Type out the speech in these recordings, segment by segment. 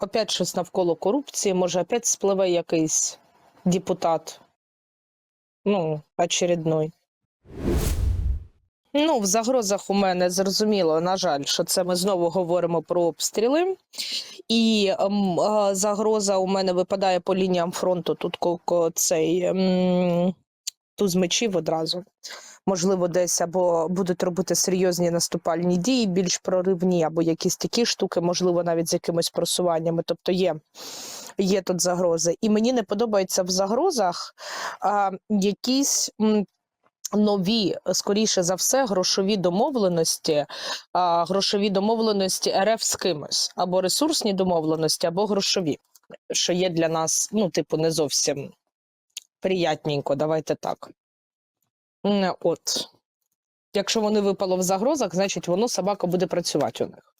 Опять щось навколо корупції, може, опять спливе якийсь депутат. Ну, очередной. Ну, в загрозах у мене зрозуміло, на жаль, що це ми знову говоримо про обстріли. І ем, е, загроза у мене випадає по лініям фронту. Тут цей ем, туз мечів одразу. Можливо, десь або будуть робити серйозні наступальні дії, більш проривні, або якісь такі штуки, можливо, навіть з якимись просуваннями. Тобто є, є тут загрози. І мені не подобається в загрозах а, якісь. Нові, скоріше за все, грошові домовленості, а, грошові домовленості РФ з кимось, або ресурсні домовленості, або грошові, що є для нас, ну, типу, не зовсім приятненько, давайте так. От. Якщо вони випало в загрозах, значить воно собака буде працювати у них.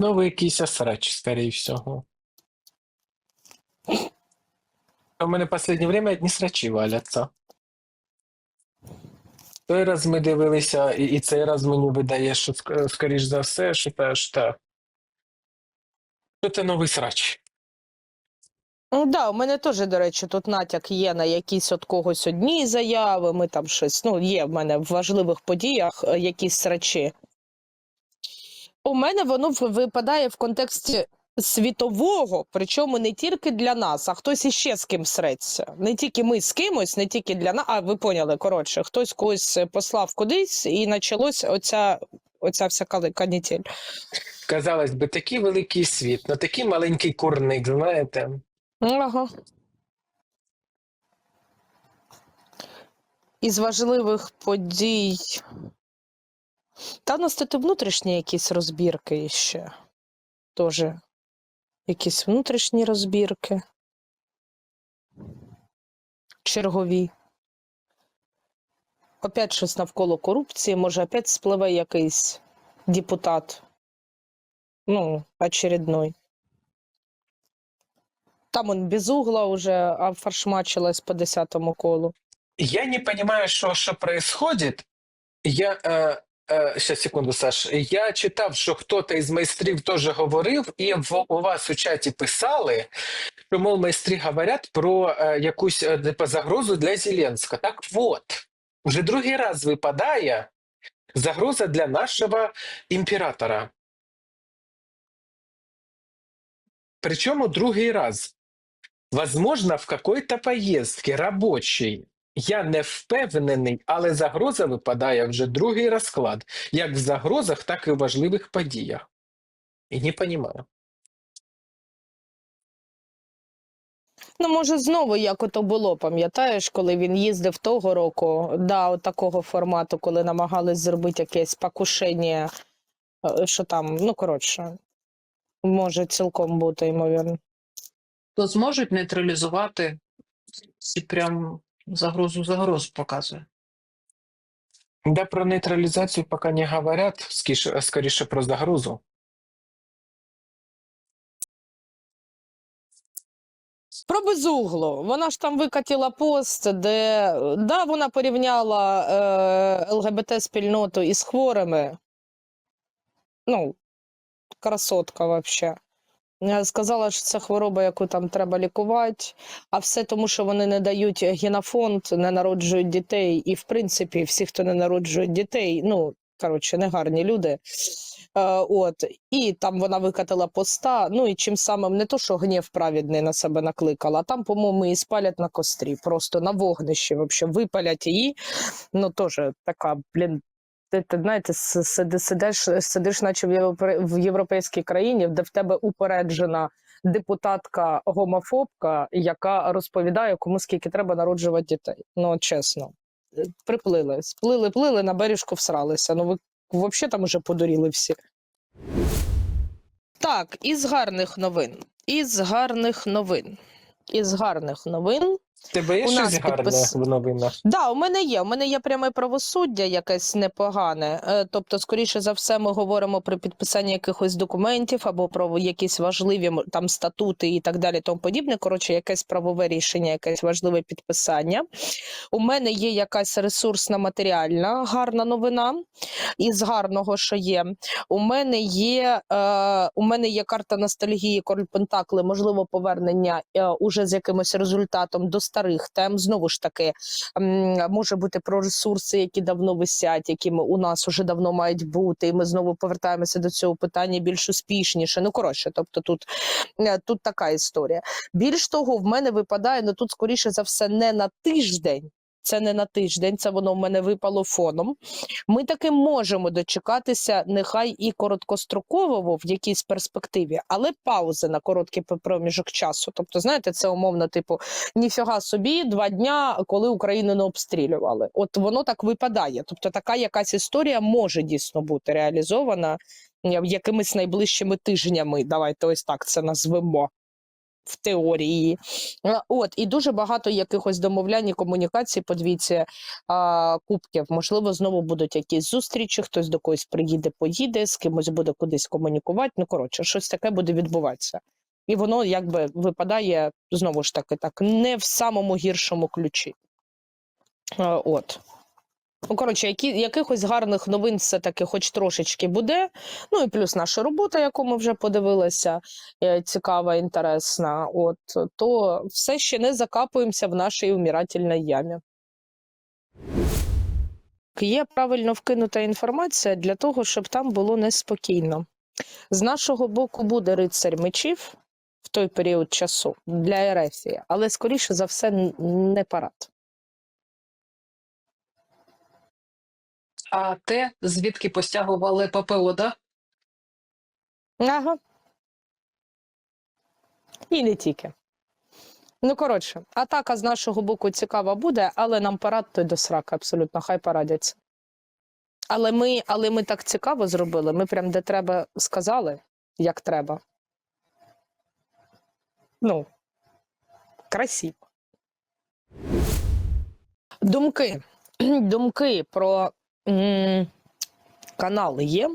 Новий якийсь срач, скорее всього. У мене в останнє время одні срачі валяться. Той раз ми дивилися, і, і цей раз мені видає, що ск- скоріш за все, що те ж те. Що це новий срач. Ну, да, у мене теж, до речі, тут натяк є на якісь от когось одні заяви. Ми там щось. Ну, є в мене в важливих подіях е, якісь срачі. У мене воно випадає в контексті світового, причому не тільки для нас, а хтось іще з ким среться. Не тільки ми з кимось, не тільки для нас. А ви поняли, коротше, хтось когось е, послав кудись, і почалось оця, оця вся канітель. Казалось би, такий великий світ, на такий маленький курник, знаєте. Ага. Із важливих подій. Та у нас тут внутрішні якісь розбірки ще. Тоже якісь внутрішні розбірки. Чергові. Опять щось навколо корупції, може, опять спливе якийсь депутат. Ну, очередной. Там он без угла уже фаршмачилась по десятому колу. Я не понимаю, что, что происходит. Я, э, э, сейчас, секунду, Саш. Я читав, що хтось із майстрів теж говорив, і в, у вас у чаті писали, що, мол, майстри говорять про е, якусь е, типу, загрозу для Зеленського. Так от, вже другий раз випадає загроза для нашого імператора. Причому другий раз. Возможно, в какой-то поездке рабочей. Я не впевнений, але загроза випадає вже другий розклад, як в загрозах, так і в важливих подіях. І не розумію. Ну, може, знову як ото було, пам'ятаєш, коли він їздив того року, да, от такого формату, коли намагались зробити якесь покушення, е, що там, ну, коротше, може цілком бути, ймовірно. то зможуть нейтралізувати і прям загрозу загроз показує. Да, про нейтралізацію поки не говорять, скоріше про загрозу. Про безуглу. Вона ж там викатила пост, де да, вона порівняла е, ЛГБТ-спільноту із хворими. Ну, красотка вообще. Е, Сказала, що це хвороба, яку там треба лікувати, а все тому, що вони не дають генофонд, не народжують дітей. І, в принципі, всі, хто не народжують дітей, ну, коротше, негарні люди. Е, от, і там вона викатила поста, ну і чим самим не то, що гнів праведний на себе накликала, а там, по-моєму, її спалять на кострі, просто на вогнищі, вообще, випалять її. Ну, теж така, блін, ти, ти знаєте, сиди, сидиш, сидиш, наче в європейській країні, де в тебе упереджена депутатка гомофобка, яка розповідає, кому скільки треба народжувати дітей. Ну, чесно. Е, Приплили, сплили, плили, на бережку всралися. Ну, ви взагалі там уже подуріли всі. Так, із гарних новин. Із гарних новин. Із гарних новин Тебе є У щось гарне підпис- в новинах? Да, у мене є. У мене є пряме правосуддя, якесь непогане. Е, Тобто, скоріше за все, ми говоримо про підписання якихось документів або про якісь важливі там статути і так далі, тому подібне. Коротше, якесь правове рішення, якесь важливе підписання. У мене є якась ресурсна матеріальна гарна новина. Із гарного, що є. У мене є, е, у мене є карта ностальгії Король Пентакли, можливо, повернення е, уже з якимось результатом до старих тем. Знову ж таки, може бути про ресурси, які давно висять, які у нас вже давно мають бути, і ми знову повертаємося до цього питання більш успішніше. Ну коротше, тобто тут, е, тут така історія. Більш того, в мене випадає, ну тут скоріше за все не на тиждень. Це не на тиждень, це воно в мене випало фоном. Ми таки можемо дочекатися, нехай і короткострокового в якійсь перспективі, але паузи на короткий проміжок часу. Тобто, знаєте, це умовно, типу, ніфіга собі два дня, коли Україну не обстрілювали. От воно так випадає. Тобто, така якась історія може дійсно бути реалізована якимись найближчими тижнями. Давайте ось так це назвемо. В теорії, Е, от і дуже багато якихось домовлянь і комунікацій по двійці а, кубків. Можливо, знову будуть якісь зустрічі, хтось до когось приїде, поїде, з кимось буде кудись комунікувати. Ну коротше, щось таке буде відбуватися. І воно якби випадає знову ж таки так, не в самому гіршому ключі. От. Ну, коротше, які, якихось гарних новин все-таки хоч трошечки буде. Ну і плюс наша робота, яку ми вже подивилися, е, цікава, інтересна. От, то все ще не закапуємося в нашій умирательній ямі. Є правильно вкинута інформація для того, щоб там було неспокійно. З нашого боку буде рицарь мечів в той період часу для Ерефії, але скоріше за все не парад. А те, звідки постягували ППО, да? Ага. І не тільки. Ну, коротше, атака з нашого боку цікава буде, але нам парад той до срака, абсолютно, хай порадяться. Але ми, але ми так цікаво зробили. Ми прям де треба сказали, як треба. Ну, красиво. Думки. Думки про м, канали є.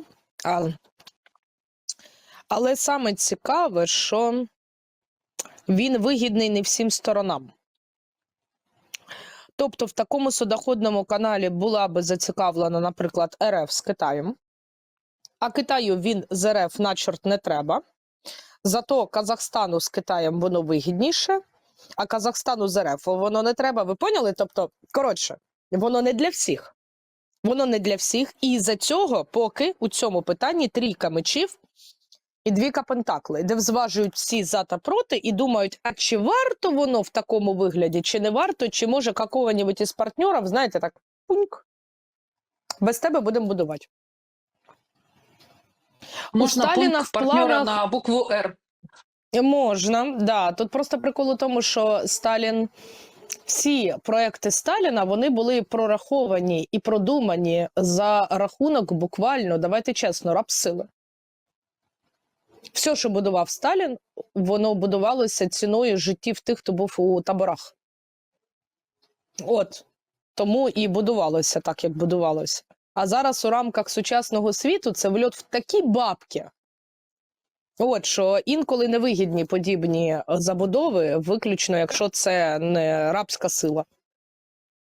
А, але саме цікаве, що він вигідний не всім сторонам. Тобто, в такому судоходному каналі була би зацікавлена, наприклад, РФ з Китаєм, а Китаю він з РФ на чорт не треба. Зато Казахстану з Китаєм воно вигідніше, а Казахстану з РФ воно не треба. Ви поняли? Тобто, коротше, воно не для всіх. Воно не для всіх. І за цього, поки у цьому питанні трійка мечів і двійка пентакли, де зважують всі за та проти і думають, а чи варто воно в такому вигляді, чи не варто, чи може какого-нибудь із партнерів, знаєте, так пуньк. Без тебе будемо будувати. Можна Сталіна пункт в партнера планах- на букву Р. Можна, да. Тут просто прикол у тому, що Сталін. Всі проекти Сталіна вони були прораховані і продумані за рахунок буквально, давайте чесно, рабсили. Все, що будував Сталін, воно будувалося ціною життів тих, хто був у таборах. От тому і будувалося так, як будувалося. А зараз у рамках сучасного світу це вльот в такі бабки. От що інколи невигідні подібні забудови, виключно якщо це не рабська сила.